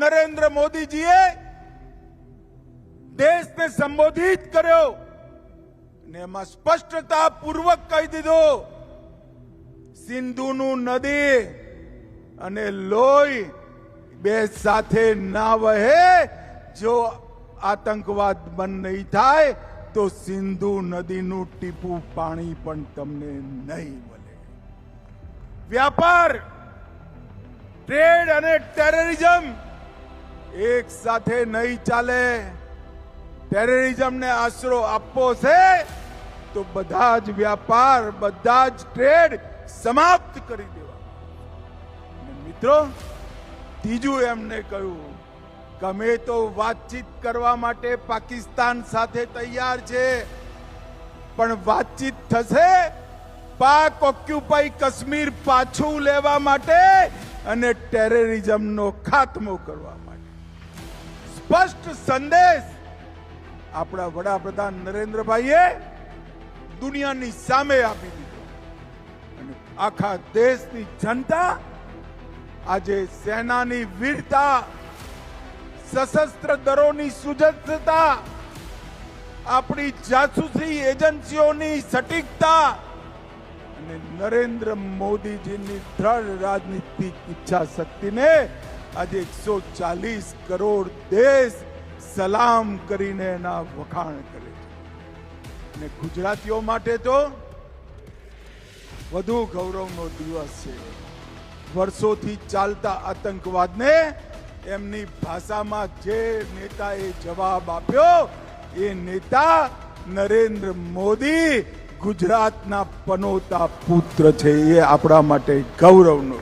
નરેન્દ્ર મોદીજીએ દેશને સંબોધિત કર્યો ને એમાં સ્પષ્ટતા પૂર્વક કહી દીધું, સિંધુનું નદી અને લોહી બે સાથે ના વહે, જો આતંકવાદ બંધ નહીં થાય, તો સિંધુ નદીનું ટીપું પાણી પણ તમને નહીં મળે. વ્યાપાર, ટ્રેડ અને ટેરરિઝમ એક સાથે નહીં ચાલે. ટેરરિઝમને આશરો આપવો છે, તો બધા જ વ્યાપાર, બધા જ ટ્રેડ સમાપ્ત કરી દેવા. મિત્રો, ત્રીજું એમને કહ્યું, ગમે તો વાતચીત કરવા માટે પાકિસ્તાન સાથે તૈયાર છે, પણ વાતચીત થશે પાક ઓક્યુપાઈ કાશ્મીર પાછું લેવા માટે અને ટેરરિઝમનો ખાત્મો કરવા માટે. સ્પષ્ટ સંદેશ આપણા વડાપ્રધાન નરેન્દ્રભાઈએ દુનિયાની સામે આપી દીધો. અને આખા દેશની જનતા આજે સેનાની વીરતા, સશસ્ત્ર દળોની સુજ્જતા આપણી જાસૂસી એજન્સીઓની સટીકતા અને નરેન્દ્ર મોદીજીની દ્રઢ રાજનીતિક ઈચ્છા શક્તિને આજે એકસો ચાલીસ કરોડ દેશ સલામ કરીને એના વખાણ કરે છે. અને ગુજરાતીઓ માટે તો વધુ ગૌરવનો દિવસ છે. વર્ષોથી ચાલતા આતંકવાદને એમની ભાષામાં જે નેતાએ જવાબ આપ્યો, એ નેતા નરેન્દ્ર મોદી ગુજરાતના પનોતા પુત્ર છે. એ આપણા માટે ગૌરવનો